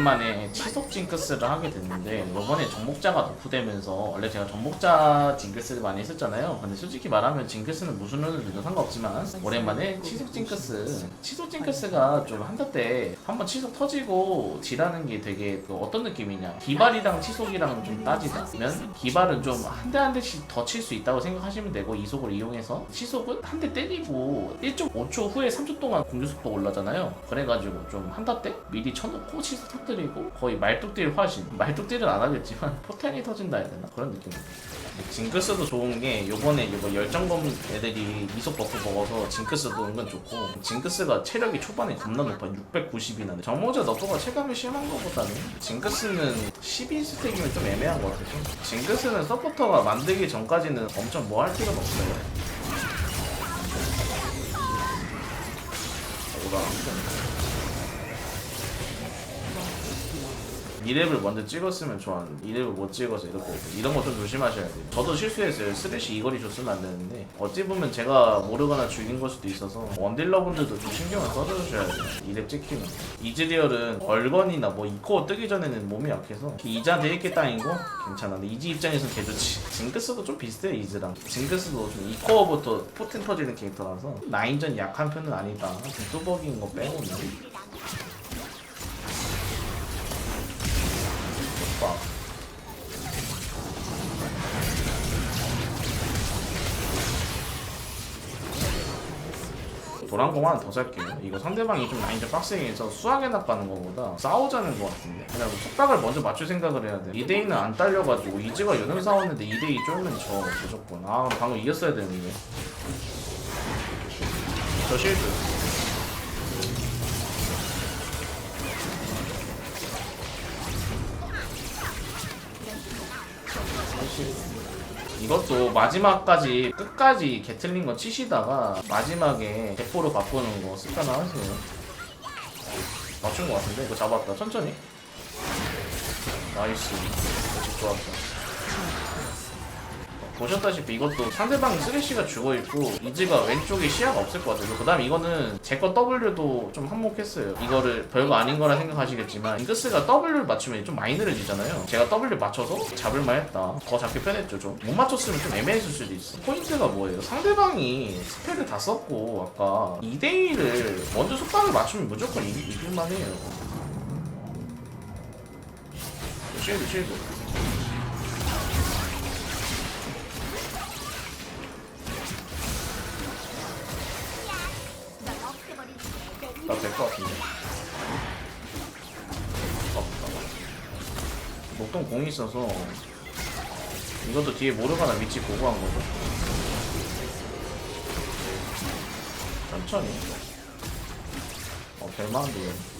오랜만 에 치속 징크스를 하게 됐는데 이번에 정복자가 너프되면서 원래 제가 정복자 징크스를 많이 했었잖아요. 근데 솔직히 말하면 징크스는 무슨 룬을 들도 상관없지만 오랜만에 치속 징크스. 치속 징크스가 좀 한타 때 한번 치속 터지고 딜하는 게 되게 그 어떤 느낌이냐. 기발이랑 치속이랑 좀 따지자면 기발은 좀 한 대 한 대씩 더 칠 수 있다고 생각하시면 되고 이속을 이용해서. 치속은 한 대 때리고 1.5초 후에 3초 동안 공격속도 올라잖아요. 그래가지고 좀 한타 때 미리 쳐놓고 치속 터뜨리고 거의 말뚝딜 화신. 말뚝딜은 안 하겠지만 포텐이 터진다 해야 되나? 그런 느낌입니다 징크스도 좋은 게 요번에 이거 열정검 애들이 이속 버프 먹어서 징크스도 은근 좋고 징크스가 체력이 초반에 겁나 높아. 690이나. 돼 정모자 너프가 체감이 심한 것보다는 징크스는 12스택이면 좀 애매한 것 같아서 징크스는 서포터가 만들기 전까지는 엄청 뭐 할 필요가 없어요. 오라 이랩을 먼저 찍었으면 좋았는데 이랩을 못 찍어서 이렇게. 이런 거 좀 조심하셔야 돼요. 저도 실수했어요. 쓰레쉬 이 거리 줬으면 안 되는데. 어찌 보면 제가 모르거나 죽인 걸 수도 있어서 원딜러분들도 좀 신경을 써주셔야 돼요. 이랩 찍히면. 이즈리얼은 얼건이나 뭐 이코어 뜨기 전에는 몸이 약해서 이렇게 따인 거 괜찮아 근데 이지 입장에서는 개 좋지 징크스도 좀 비슷해 이즈랑. 징크스도 좀 이코어부터 포텐 터지는 캐릭터라서 나인전 약한 편은 아니다. 좀 뚜벅이인 거 빼고는 오빠. 도란공 하나 더 살게요. 이거 상대방이 좀 라인전 빡세게 해서 수학에 나가는 것보다 싸우자는 것 같은데. 그냥 속박을 먼저 맞출 생각을 해야 돼. 2대2는 안 딸려가지고 이즈가 연음 싸웠는데 2대2 쫄면 저 무조건. 아 방금 이겼어야 되는데. 저 실드. 이것도 마지막까지 끝까지 게틀린 거 치시다가 마지막에 대포로 바꾸는 거 습관화 하세요. 맞춘 거 같은데? 이거 잡았다. 천천히. 나이스. 좋았다. 보셨다시피 이것도 상대방 쓰레쉬가 죽어있고 이즈가 왼쪽에 시야가 없을 것 같아요. 그 다음 이거는 제 거 W도 좀 한몫했어요. 이거를 별거 아닌 거라 생각하시겠지만 잉크스가 W를 맞추면 좀 많이 느려지잖아요. 제가 W 맞춰서 잡을만 했다. 더 잡기 편했죠 좀 못 맞췄으면 좀 애매했을 수도 있어. 포인트가 뭐예요? 상대방이 스펠을 다 썼고 아까 2대1을 먼저 속박을 맞추면 무조건 이, 이길만 해요. 쉴드 쉴드 나될것 같은데. 없다. 목동 공이 있어서 이것도 뒤에 모르가나 위치 보고 한 거죠. 천천히. 어, 별만한데.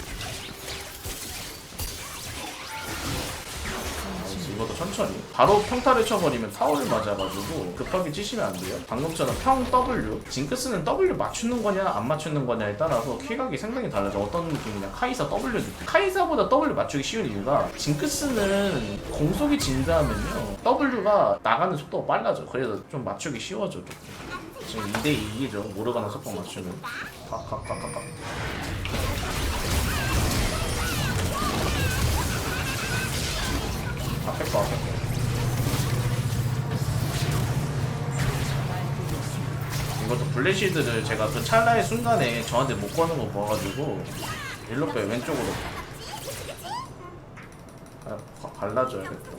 이것도 천천히. 바로 평타를 쳐버리면 타워를 맞아가지고 급하게 치시면 안 돼요. 방금처럼 평 W. 징크스는 W 맞추는 거냐 안 맞추는 거냐에 따라서 쾌각이 상당히 달라져. 어떤 느낌이냐. 카이사 W 느낌. 카이사보다 W 맞추기 쉬운 이유가 징크스는 공속이 진다면요. W가 나가는 속도가 빨라져. 그래서 좀 맞추기 쉬워져. 지금 2대2이죠. 모르가나 속도 맞추면. 각각각각각. 앞에 거 앞에 거. 이것도 블레시드를 제가 그 찰나의 순간에 저한테 못 거는 거 봐가지고 일로 빼 왼쪽으로. 아, 가- 갈라줘야겠다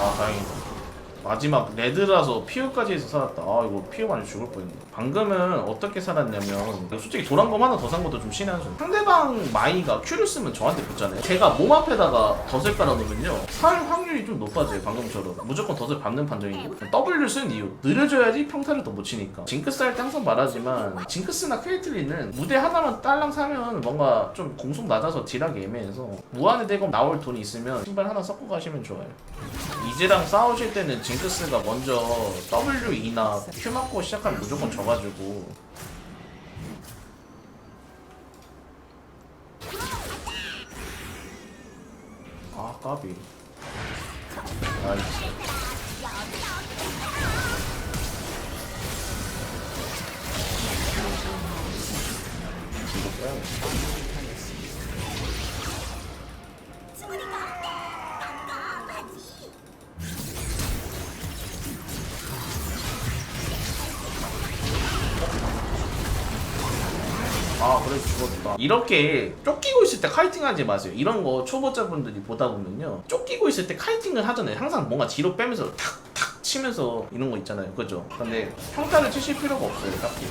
아 다행이다 마지막 레드라서 피어까지 해서 살았다. 아 이거 피어 많이 죽을 뻔했네. 방금은 어떻게 살았냐면 솔직히 도란검 하나 더 산 것도 좀 신의 한 수. 상대방 마이가 Q를 쓰면 저한테 붙잖아요. 제가 몸 앞에다가 덫을 깔아놓으면요 살 확률이 좀 높아져요. 방금처럼 무조건 덫을 밟는 판정이고 W 쓴 이유 느려져야지 평타를 더 못 치니까. 징크스 할 때 항상 말하지만 징크스나 크레이틀리는 무대 하나만 딸랑 사면 뭔가 좀 공속 낮아서 딜하기 애매해서 무한의 대검 나올 돈이 있으면 신발 하나 섞고 가시면 좋아요. 이즈랑 싸우실 때는 징크스가 먼저 W2나 Q 맞고 시작하면 무조건 져가지고. 아 까비. 나이스. 이거 빼야겠다. 아 그래 죽었다. 이렇게 쫓기고 있을 때 카이팅 하지 마세요. 이런 거 초보자분들이 보다 보면요. 쫓기고 있을 때 카이팅을 하잖아요. 항상 뭔가 뒤로 빼면서 탁탁 치면서 이런 거 있잖아요. 그죠? 근데 평타를 치실 필요가 없어요 딱히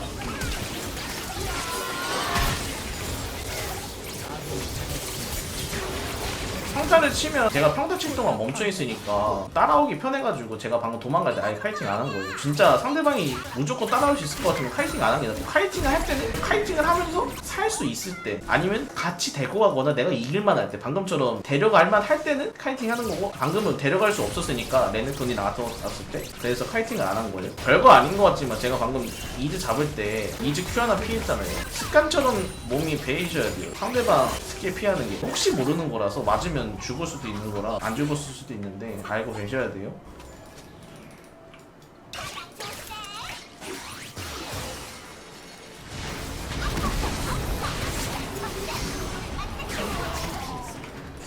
평타를 치면 제가 평타 칠 동안 멈춰 있으니까 따라오기 편해가지고 제가 방금 도망갈 때 아예 카이팅 안 한 거예요. 진짜 상대방이 무조건 따라올 수 있을 것 같으면 카이팅 안한게 낫고 카이팅을 할 때는 카이팅을 하면서 살 수 있을 때 아니면 같이 데리고 가거나 내가 이길만 할 때 방금처럼 데려갈 만 할 때는 카이팅 하는 거고 방금은 데려갈 수 없었으니까 레네톤이 나왔었을 때 그래서 카이팅을 안 한 거예요. 별거 아닌 것 같지만 제가 방금 이즈 잡을 때 이즈 큐 하나 피했잖아요. 습관처럼 몸이 배이셔야 돼요. 상대방 스킬 피하는 게 혹시 모르는 거라서 맞으면 죽을 수도 있는 거라 안 죽었을 수도 있는데 알고 계셔야 돼요.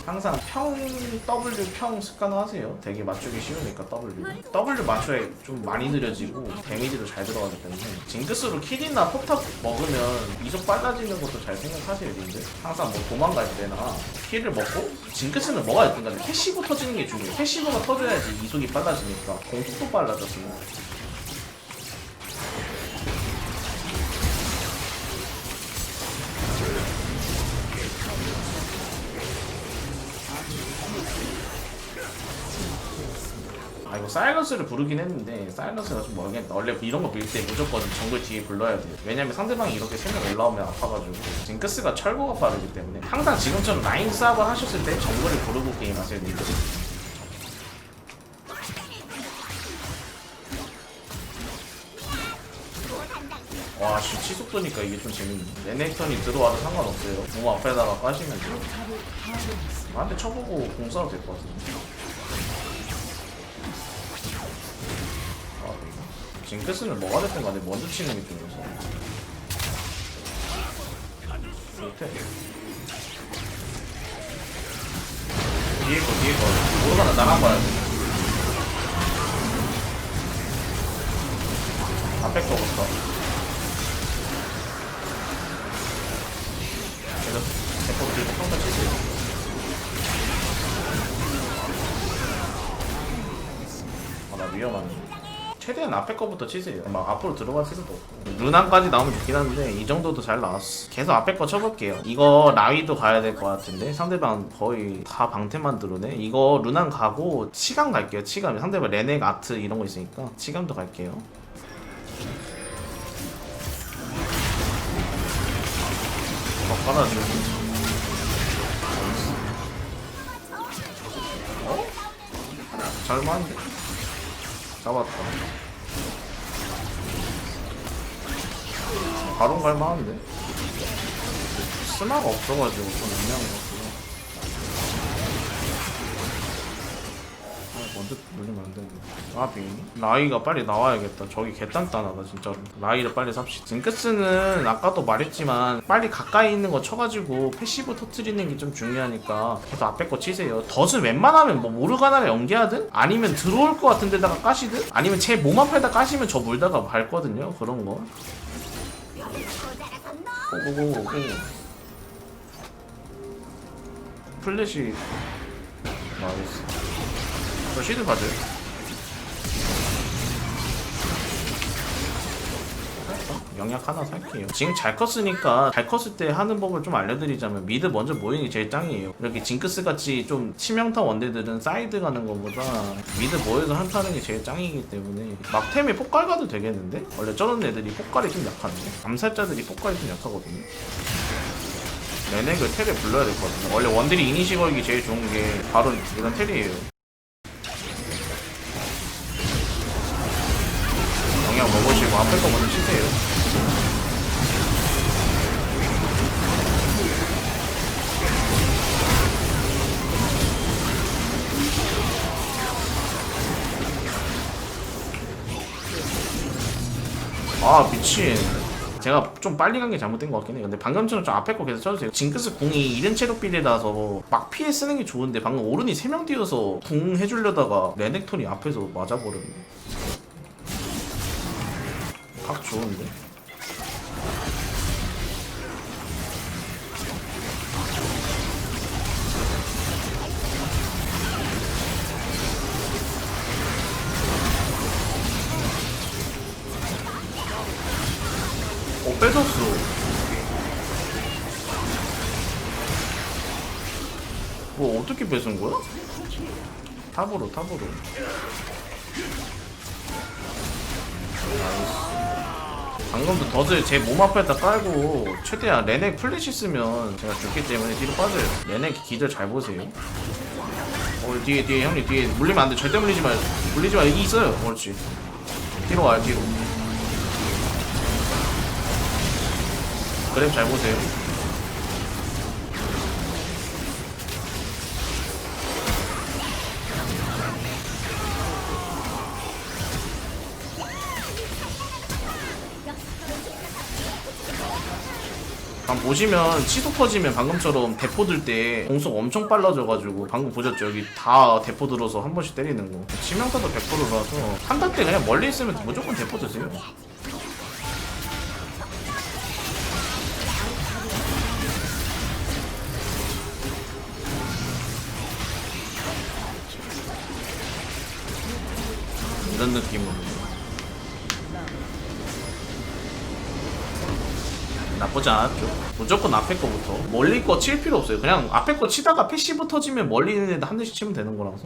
항상 평 W 평 습관 하세요. 되게 맞추기 쉬우니까 W. W 맞춰야 좀 많이 느려지고 데미지도 잘 들어가기 때문에 징크스로 킬이나 포탑 먹으면 이속 빨라지는 것도 잘 생각하세요, 님들. 항상 뭐 도망갈 때나 킬을 먹고 징크스는 뭐가 됐든 간에 패시브 터지는 게 중요해요. 패시브가 터져야지 이속이 빨라지니까 공속도 빨라졌어요. 아 이거 사이러스를 부르긴 했는데 사이러스가 좀 멀겠다 원래 이런 거빌때 무조건 정글 뒤에 불러야 돼요. 왜냐면 상대방이 이렇게 세명 올라오면 아파가지고 징크스가 철거가 빠르기 때문에 항상 지금처럼 라인 싸움을 하셨을 때 정글을 부르고 게임하세요 님들. 와 씨, 치속도니까 이게 좀 재밌네. 레넥턴이 들어와도 상관없어요. 너무 앞에다가 까시면 돼요. 나한테 쳐보고 공 싸도 될 것 같은데 징크스는 뭐가 됐든 간에 먼저 치는 게 중요해서. 좋대. 뒤에 거 뒤에 거. 모르가나 나간 거야 앞에 거부터 그래서 대포 들고 평타 치세요 아나 위험하네 최대한 앞에 거부터 치세요. 막 앞으로 들어갈 필요도 없고. 루난까지 나오면 좋긴 한데 이 정도도 잘 나왔어. 계속 앞에 거 쳐볼게요. 이거 라위도 가야 될 것 같은데 상대방 거의 다 방태만 들어오네. 이거 루난 가고 치감 갈게요. 치감. 상대방 레넥 아트 이런 거 있으니까 치감도 갈게요. 어, 깔아주고. 어? 잘만한데? 잡았다. 바로 갈만한데? 스마가 없어가지고 좀 애매한 것 먼저 누르면 안 되는데. 아, 비 라이가 빨리 나와야겠다. 저기 개딴딴하다, 진짜로. 라이를 빨리 삽시다. 징크스는 아까도 말했지만, 빨리 가까이 있는 거 쳐가지고 패시브 터트리는 게 좀 중요하니까 계속 앞에 거 치세요. 덫은 웬만하면 뭐 모르가나를 연계하든, 아니면 들어올 것 같은 데다가 까시든, 아니면 제 몸 앞에다 까시면 저 물다가 밟거든요. 그런 거. 오고고고 플래시 나이스 저 시드 받을 영약 하나 살게요. 지금 잘 컸으니까 잘 컸을 때 하는 법을 좀 알려드리자면 미드 먼저 모이는 게 제일 짱이에요. 이렇게 징크스 같이 좀 치명타 원대들은 사이드 가는 것보다 미드 모여서 한타는 게 제일 짱이기 때문에 막템에 폭갈 가도 되겠는데? 원래 저런 애들이 폭갈이 좀 약한데? 암살자들이 폭갈이 좀 약하거든요. 레넥을 텔에 불러야 될 것 같은데 원래 원딜이 이니시 걸기 제일 좋은 게 바로 이런 텔이에요 먹으시고 앞에 거 먼저 치세요 아 미친 제가 좀 빨리 간 게 잘못된 것 같긴 해요. 근데 방금처럼 좀 앞에 거 계속 쳐주세요. 징크스 궁이 이른 체력 비례라서 막 피해 쓰는 게 좋은데 방금 오른이 3명 뛰어서 궁 해주려다가 레넥톤이 앞에서 맞아버렸네. 각 좋은데? 어 빼줬어 뭐 어떻게 뺏은 거야? 탑으로 탑으로 방금도 덫을 제몸 앞에다 깔고 최대한 레넥 플래시 쓰면 제가 죽기 때문에 뒤로 빠져요. 레넥 기절 잘 보세요. 어 뒤에 뒤에 형님 뒤에 물리면 안돼. 절대 물리지 마요. 물리지 마 여기 있어요. 그렇지. 뒤로 와요 뒤로. 그램 잘 보세요. 보시면 치속 터지면 방금처럼 대포 들 때 공속 엄청 빨라져가지고 방금 보셨죠? 여기 다 대포 들어서 한 번씩 때리는 거. 치명타도 100%라서 한달 때 그냥 멀리 있으면 무조건 대포 드세요. 이런 느낌으로 나쁘지 않았죠. 무조건 앞에 거부터. 멀리 거 칠 필요 없어요. 그냥 앞에 거 치다가 패시브 터지면 멀리 있는 애들 한 대씩 치면 되는 거라서